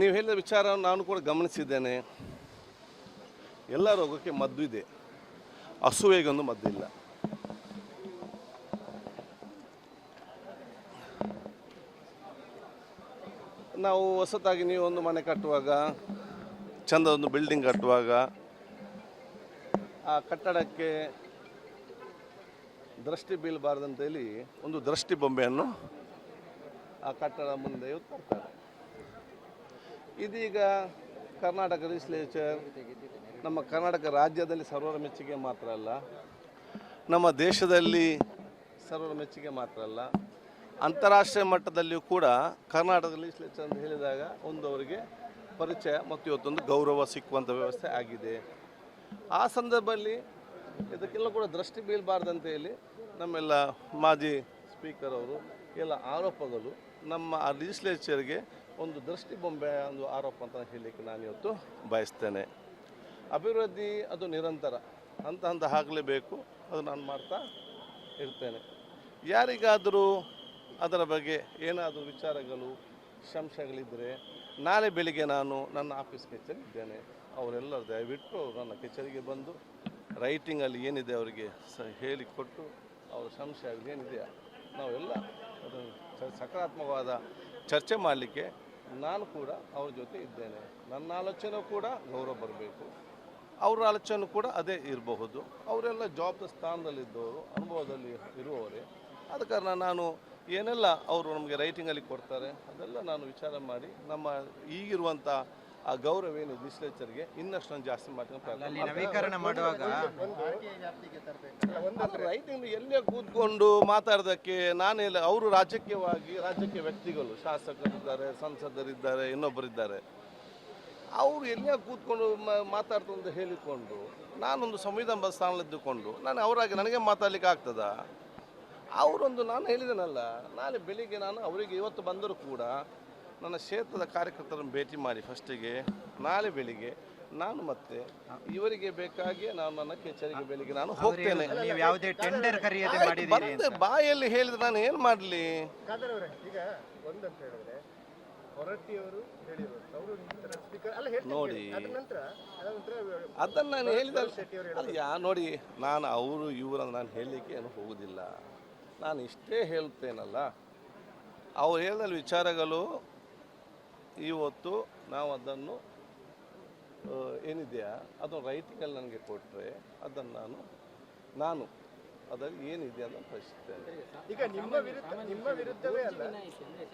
ನೀವು ಹೇಳಿದ ವಿಚಾರ ನಾನು ಕೂಡ ಗಮನಿಸಿದ್ದೇನೆ. ಎಲ್ಲ ರೋಗಕ್ಕೆ ಮದ್ದು ಇದೆ. ಹಸುವೆಗೊಂದು ಮದ್ದಿಲ್ಲ ನಾವು ಹೊಸತಾಗಿ ನೀವು ಒಂದು ಮನೆ ಕಟ್ಟುವಾಗ, ಚಂದ ಒಂದು ಬಿಲ್ಡಿಂಗ್ ಕಟ್ಟುವಾಗ, ಆ ಕಟ್ಟಡಕ್ಕೆ ದೃಷ್ಟಿ ಬೀಳಬಾರ್ದಂತೇಳಿ ಒಂದು ದೃಷ್ಟಿ ಬೊಂಬೆಯನ್ನು ಆ ಕಟ್ಟಡ ಮುಂದೆ ತರ್ತಾರೆ. ಇದೀಗ ಕರ್ನಾಟಕ ಲೆಜಿಸ್ಲೇಚರ್ ನಮ್ಮ ಕರ್ನಾಟಕ ರಾಜ್ಯದಲ್ಲಿ ಸರ್ವರ ಮೆಚ್ಚುಗೆ ಮಾತ್ರ ಅಲ್ಲ, ನಮ್ಮ ದೇಶದಲ್ಲಿ ಸರ್ವರ ಮೆಚ್ಚುಗೆ ಮಾತ್ರ ಅಲ್ಲ, ಅಂತಾರಾಷ್ಟ್ರೀಯ ಮಟ್ಟದಲ್ಲಿಯೂ ಕೂಡ ಕರ್ನಾಟಕ ಲೆಜಿಸ್ಲೇಚರ್ ಅಂತ ಹೇಳಿದಾಗ ಒಂದು ಅವರಿಗೆ ಪರಿಚಯ ಮತ್ತು ಇವತ್ತೊಂದು ಗೌರವ ಸಿಕ್ಕುವಂಥ ವ್ಯವಸ್ಥೆ ಆಗಿದೆ. ಆ ಸಂದರ್ಭದಲ್ಲಿ ಇದಕ್ಕೆಲ್ಲ ಕೂಡ ದೃಷ್ಟಿ ಬೀಳಬಾರ್ದಂತ ಹೇಳಿ ನಮ್ಮೆಲ್ಲ ಮಾಜಿ ಸ್ಪೀಕರ್ ಅವರು ಎಲ್ಲ ಆರೋಪಗಳು ನಮ್ಮ ಆ ಲೆಜಿಸ್ಲೇಚರ್ಗೆ ಒಂದು ದೃಷ್ಟಿ ಬೊಂಬೆ ಒಂದು ಆರೋಪ ಅಂತ ಹೇಳಲಿಕ್ಕೆ ನಾನು ಇವತ್ತು ಬಯಸ್ತೇನೆ. ಅಭಿವೃದ್ಧಿ ಅದು ನಿರಂತರ. ಹಂತ ಹಂತ ಆಗಲೇಬೇಕು. ಅದು ನಾನು ಮಾಡ್ತಾ ಇರ್ತೇನೆ. ಯಾರಿಗಾದರೂ ಅದರ ಬಗ್ಗೆ ಏನಾದರೂ ವಿಚಾರಗಳು ಸಂಶಯಗಳಿದ್ದರೆ ನಾಳೆ ಬೆಳಿಗ್ಗೆ ನಾನು ನನ್ನ ಆಫೀಸ್ ಇದ್ದೇನೆ ಅವರೆಲ್ಲರೂ ದಯವಿಟ್ಟು ನನ್ನ ಕಚೇರಿಗೆ ಬಂದು ರೈಟಿಂಗಲ್ಲಿ ಏನಿದೆ ಅವರಿಗೆ ಸ ಹೇಳಿಕೊಟ್ಟು ಅವರ ಸಂಶಯ ಏನಿದೆಯಾ ನಾವೆಲ್ಲ ಅದು ಸಕಾರಾತ್ಮಕವಾದ ಚರ್ಚೆ ಮಾಡಲಿಕ್ಕೆ ನಾನು ಕೂಡ ಅವ್ರ ಜೊತೆ ಇದ್ದೇನೆ. ನನ್ನ ಆಲೋಚನೆ ಕೂಡ ಗೌರವ ಬರಬೇಕು. ಅವರ ಆಲೋಚನೆ ಕೂಡ ಅದೇ ಇರಬಹುದು. ಅವರೆಲ್ಲ ಜಾಬ್ ಸ್ಥಾನದಲ್ಲಿದ್ದವರು, ಅನುಭವದಲ್ಲಿ ಇರುವವರೇ. ಆದ ಕಾರಣ ನಾನು ಏನೆಲ್ಲ ಅವರು ನಮಗೆ ರೈಟಿಂಗಲ್ಲಿ ಕೊಡ್ತಾರೆ, ಅದೆಲ್ಲ ನಾನು ವಿಚಾರ ಮಾಡಿ ನಮ್ಮ ಈಗಿರುವಂಥ ಆ ಗೌರವ ಏನು ಲೆಜಿಸ್ಲೇಚರ್ಗೆ ಇನ್ನಷ್ಟು ನಾನು ಜಾಸ್ತಿ ಅಲ್ಲಿ ನವೀಕರಣ ಮಾಡುವಾಗ ಎಲ್ಲೇ ಕೂತ್ಕೊಂಡು ಮಾತಾಡೋದಕ್ಕೆ ಎಲ್ಲ ಅವರು ರಾಜಕೀಯವಾಗಿ ರಾಜಕೀಯ ವ್ಯಕ್ತಿಗಳು ಶಾಸಕರಿದ್ದಾರೆ ಸಂಸದರಿದ್ದಾರೆ ಇನ್ನೊಬ್ಬರಿದ್ದಾರೆ. ಅವರು ಎಲ್ಲೇ ಕೂತ್ಕೊಂಡು ಮಾತಾಡ್ತಂದು ಮಾತಾಡ್ತು ಅಂತ ಹೇಳಿಕೊಂಡು ನಾನೊಂದು ಸಂವಿಧಾನ ಸ್ಥಾನದಲ್ಲಿದ್ದುಕೊಂಡು ನಾನು ಅವರಾಗಿ ನನಗೆ ಮಾತಾಡ್ಲಿಕ್ಕೆ ಆಗ್ತದಾ? ಅವರೊಂದು ನಾನು ಹೇಳಿದನಲ್ಲ ನಾನು ಬೆಳಿಗ್ಗೆ ನಾನು ಅವರಿಗೆ ಇವತ್ತು ಬಂದರೂ ಕೂಡ ನನ್ನ ಕ್ಷೇತ್ರದ ಕಾರ್ಯಕರ್ತರನ್ನು ಭೇಟಿ ಮಾಡಿ ಫಸ್ಟಿಗೆ ನಾಳೆ ಬೆಳಿಗ್ಗೆ ನಾನು ಮತ್ತೆ ಇವರಿಗೆ ಬೇಕಾಗಿ ನಾನು ನನ್ನ ಕಚೇರಿಗೆ ಬೆಳಿಗ್ಗೆ ನಾನು ಹೋಗ್ತೇನೆ. ನೀವು ಯಾವುದೇ ಟೆಂಡರ್ ಮಾಡಿದ್ದೀರಿ ಬಂದೆ ಬಾಯಲ್ಲಿ ಹೇಳಿದ್ರೆ ನಾನು ಏನು ಮಾಡಲಿ? ಖಾದರ್ ಅವರೇ ಈಗ ಒಂದಂತ ಹೇಳಿದ್ರೆ ಹೊರಟ್ಟಿಯವರು ಹೇಳಿರೋದು ಅವರು ಸ್ಪೀಕರ್ ಅಲ್ಲ ಹೇಳ್ತೀನಿ ನೋಡಿ. ಅದನ್ನ ನಂತರ ಅದನ್ನು ನಾನು ಹೇಳಿದ ಶೆಟ್ಟಿ ಅವರು ಅದು ಯಾ ನೋಡಿ ನಾನು ಅವರು ಇವರನ್ನು ನಾನು ಹೇಳಲಿಕ್ಕೆ ಏನು ಹೋಗುವುದಿಲ್ಲ ನಾನು ಇಷ್ಟೇ ಹೇಳ್ತೇನಲ್ಲ ಅವ್ರು ಹೇಳಿದ ವಿಚಾರಗಳು ಇವತ್ತು ನಾವು ಅದನ್ನು ಏನಿದೆಯಾ? ಅದು ರೈಟಿಂಗಲ್ಲಿ ನನಗೆ ಕೊಟ್ಟರೆ ಅದನ್ನು ನಾನು ನಾನು ಅದರಲ್ಲಿ ಏನಿದೆ ಅಂತ ಪ್ರಶ್ನಿಸ್ತೇನೆ. ಈಗ ನಿಮ್ಮ ವಿರುದ್ಧ ನಿಮ್ಮ ವಿರುದ್ಧವೇ ಅಲ್ಲ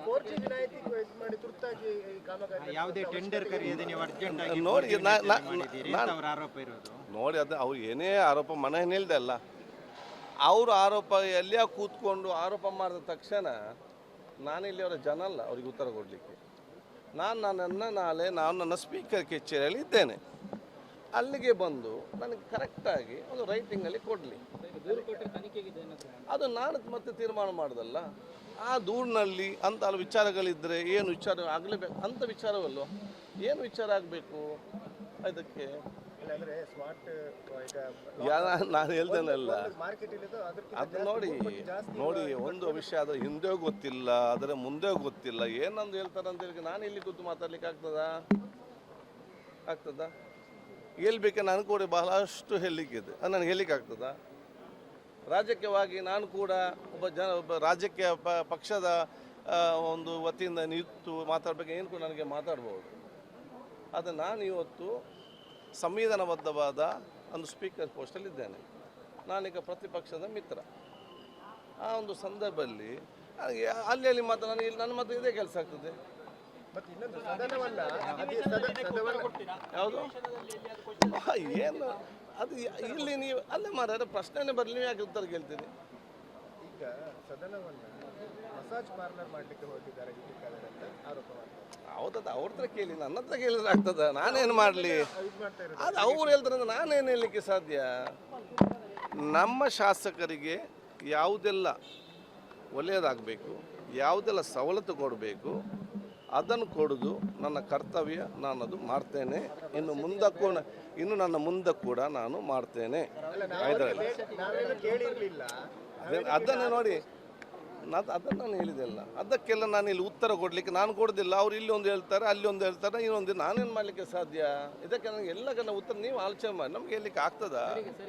ಕೋರ್ಟ್ ವಿನಾಯಿತಿ ಮಾಡಿ ತುರ್ತಾಗಿ ಈ ಕಾಮಗಾರಿ ಯಾವುದೇ ಟೆಂಡರ್ ಕರೆಯದೆ ನೀವು ಅರ್ಜೆಂಟ್ ಆಗಿ ನೋಡಿ, ನಾನು- ಅವರ ಆರೋಪ ಇರೋದು. ನೋಡಿ ಅದು ಅವ್ರು ಏನೇ ಆರೋಪ ಮನೆ ನಿಲ್ದೆ ಅಲ್ಲ. ಅವರು ಆರೋಪ ಎಲ್ಲಿಯ ಕೂತ್ಕೊಂಡು ಆರೋಪ ಮಾಡಿದ ತಕ್ಷಣ ನಾನಿಲ್ಲಿ ಅವರ ಜನ ಅಲ್ಲ ಅವ್ರಿಗೆ ಉತ್ತರ ಕೊಡಲಿಕ್ಕೆ. ನಾನು ನನ್ನನ್ನು ನಾಳೆ ನಾನು ನನ್ನ ಸ್ಪೀಕರ್ ಕಚೇರಿಯಲ್ಲಿ ಇದ್ದೇನೆ. ಅಲ್ಲಿಗೆ ಬಂದು ನನಗೆ ಕರೆಕ್ಟಾಗಿ ಒಂದು ರೈಟಿಂಗಲ್ಲಿ ಕೊಡಲಿ. ಅದು ನಾನು ಮತ್ತೆ ತೀರ್ಮಾನ ಮಾಡೋದಲ್ಲ. ಆ ದೂರಿನಲ್ಲಿ ಅಂತ ಅಲ್ಲಿ ವಿಚಾರಗಳಿದ್ದರೆ ಏನು ವಿಚಾರ ಆಗಲೇಬೇಕು? ಅಂಥ ವಿಚಾರವಲ್ಲ ಏನು ವಿಚಾರ ಆಗಬೇಕು? ಅದಕ್ಕೆ ನಾನು ಇಲ್ಲಿದ್ದು ಅದು ನೋಡಿ ನೋಡಿ ಒಂದು ವಿಷಯ ಅದು ಹಿಂದೆ ಗೊತ್ತಿಲ್ಲ ಅದರ ಮುಂದೆ ಗೊತ್ತಿಲ್ಲ. ಏನಂದು ಹೇಳ್ತಾರೆ ಅಂತ ಹೇಳಿ ನಾನು ಇಲ್ಲಿ ಕೂತು ಮಾತಾಡ್ಲಿಕ್ಕೆ ಆಗ್ತದಾ? ಆಗ್ತದಾ? ಹೇಳ್ಬೇಕೆ ನಾನು ಕೂಡ ಬಹಳಷ್ಟು ಹೇಳಲಿಕ್ಕಿದೆ ಅದು ನನಗೆ ಹೇಳಲಿಕ್ಕೆ ಆಗ್ತದಾ? ರಾಜಕೀಯವಾಗಿ ನಾನು ಕೂಡ ಒಬ್ಬ ಜನ ಒಬ್ಬ ರಾಜಕೀಯ ಪ ಪಕ್ಷದ ಒಂದು ವತಿಯಿಂದ ನಿಂತು ಮಾತಾಡಬೇಕು ಏನು ಕೂಡ ನನಗೆ ಮಾತಾಡ್ಬೋದು. ಆದರೆ ನಾನು ಇವತ್ತು ಸಂವಿಧಾನಬದ್ಧವಾದ ಒಂದು ಸ್ಪೀಕರ್ ಪೋಸ್ಟಲ್ಲಿದ್ದೇನೆ. ನಾನೀಗ ಪ್ರತಿಪಕ್ಷದ ಮಿತ್ರ. ಆ ಒಂದು ಸಂದರ್ಭದಲ್ಲಿ ಅಲ್ಲಿ ಅಲ್ಲಿ ಮಾತ್ರ ನನಗೆ ಇಲ್ಲಿ ನನ್ನ ಮಾತ್ರ ಇದೇ ಕೆಲಸ ಆಗ್ತದೆ. ಮತ್ತೆ ಇನ್ನೊಂದು ಸದನವನ್ನ ಅದೇ ಸದ- ಯಾವುದು? ಏನು? ಅದು ಇಲ್ಲಿ ನೀವು ಅಲ್ಲೇ ಮಾರ ಪ್ರಶ್ನೆನೇ ಬರಲಿ ನೀವು ಯಾಕೆ ಉತ್ತರ ಕೇಳ್ತೀನಿ ಈಗ ಸದನವನ್ನು ಮಸಾಜ್ ಪಾರ್ಲರ್ ಮಾಡ್ಲಿಕ್ಕೆ ಹೊರಟಿದ್ದಾರೆ ಆರೋಪ ಅವ್ರ ಹತ್ರ ಕೇಳಿ ನನ್ನ ಹತ್ರ ಕೇಳಿದ್ರೆ ಆಗ್ತದ? ನಾನೇನು ಮಾಡಲಿ? ಅದು ಅವ್ರು ಹೇಳ್ತಾರೆ ನಾನೇನು ಹೇಳಲಿಕ್ಕೆ ಸಾಧ್ಯ? ನಮ್ಮ ಶಾಸಕರಿಗೆ ಯಾವುದೆಲ್ಲ ಒಳ್ಳೆಯದಾಗಬೇಕು ಯಾವುದೆಲ್ಲ ಸವಲತ್ತು ಕೊಡಬೇಕು ಅದನ್ನು ಕೊಡೋದು ನನ್ನ ಕರ್ತವ್ಯ ನಾನು ಅದು ಮಾಡ್ತೇನೆ. ಇನ್ನು ಮುಂದಕ್ಕೂ ಇನ್ನು ನನ್ನ ಮುಂದೆ ಕೂಡ ನಾನು ಮಾಡ್ತೇನೆ. ಅದನ್ನು ನೋಡಿ. ಅದು ಅದನ್ನು ನಾನು ಹೇಳಿದೆಲ್ಲ ಅದಕ್ಕೆಲ್ಲ ನಾನು ಇಲ್ಲಿ ಉತ್ತರ ಕೊಡಲಿಕ್ಕೆ ನಾನು ಕೊಡೋದಿಲ್ಲ. ಅವ್ರು ಇಲ್ಲಿ ಒಂದು ಹೇಳ್ತಾರೆ ಅಲ್ಲಿ ಒಂದು ಹೇಳ್ತಾರೆ ಇನ್ನೊಂದು ನಾನೇನು ಮಾಡಲಿಕ್ಕೆ ಸಾಧ್ಯ? ಇದಕ್ಕೆ ನನಗೆ ಎಲ್ಲ ಕನ್ನ ಉತ್ತರ ನೀವು ಆಲೋಚನೆ ಮಾಡಿ. ನಮ್ಗೆ ಹೇಳಲಿಕ್ಕೆ ಆಗ್ತದಾ?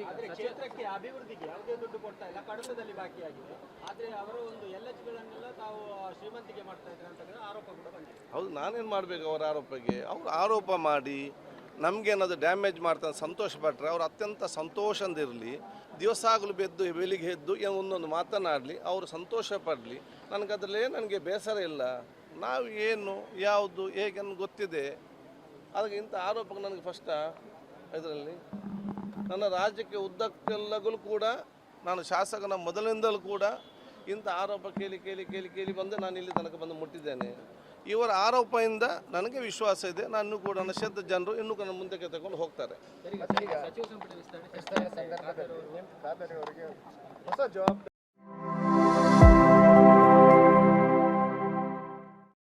ಆದ್ರೆ ಕ್ಷೇತ್ರಕ್ಕೆ ಅಭಿವೃದ್ಧಿಗೆ ಯಾವುದೇ ದುಡ್ಡು ಕೊಡ್ತಾ ಇಲ್ಲ. ಕಡತದಲ್ಲಿ ಬಾಕಿಯಾಗಿದೆ ಆದ್ರೆ ಅವರ ಒಂದು ಎಲ್ ಎಚ್ ಗಳನ್ನೆಲ್ಲ ತಾವು ಶ್ರೀಮಂತಿಗೆ ಮಾಡ್ತಾ ಇದ್ದಾರೆ ಅಂತ ಆರೋಪ ಕೂಡ ಬಂದಿದೆ. ಹೌದು ನಾನೇನು ಮಾಡಬೇಕು ಅವರ ಆರೋಪಕ್ಕೆ? ಅವ್ರು ಆರೋಪ ಮಾಡಿ ನಮಗೇನಾದ್ರು ಡ್ಯಾಮೇಜ್ ಮಾಡ್ತಾನೆ, ಸಂತೋಷ ಪಟ್ಟರೆ ಅವ್ರು ಅತ್ಯಂತ ಸಂತೋಷದಿರಲಿ ದಿವಸ ಆಗಲು ಬೆದ್ದು ಬೆಳಿಗ್ಗೆ ಎದ್ದು ಒಂದೊಂದು ಮಾತನಾಡಲಿ ಅವರು ಸಂತೋಷ ಪಡಲಿ. ನನಗೆ ಅದರಲ್ಲೇ ನನಗೆ ಬೇಸರ ಇಲ್ಲ. ನಾವು ಏನು, ಯಾವುದು, ಹೇಗೆ ಗೊತ್ತಿದೆ. ಅದಕ್ಕೆ ಇಂಥ ಆರೋಪಕ್ಕೆ ನನಗೆ ಫಸ್ಟ ಇದರಲ್ಲಿ ನನ್ನ ರಾಜ್ಯಕ್ಕೆ ಉದ್ದಕ್ಕೆಲ್ಲಗೂ ಕೂಡ, ನಾನು ಶಾಸಕನ ಮೊದಲಿಂದಲೂ ಕೂಡ ಇಂಥ ಆರೋಪ ಕೇಳಿ ಕೇಳಿ ಕೇಳಿ ಕೇಳಿ ಬಂದು ನಾನು ಇಲ್ಲಿ ತನಕ ಬಂದು ಮುಟ್ಟಿದ್ದೇನೆ. ಇವರ ಆರೋಪದಿಂದ ನನಗೆ ವಿಶ್ವಾಸ ಇದೆ. ನಾನು ಕೂಡ ನನ್ನ ಕ್ಷೇತ್ರದ ಜನರು ಇನ್ನೂ ನನ್ನ ಮುಂದಕ್ಕೆ ತಗೊಂಡು ಹೋಗ್ತಾರೆ. ಹೊಸ ಜವಾಬ್ದಾರಿ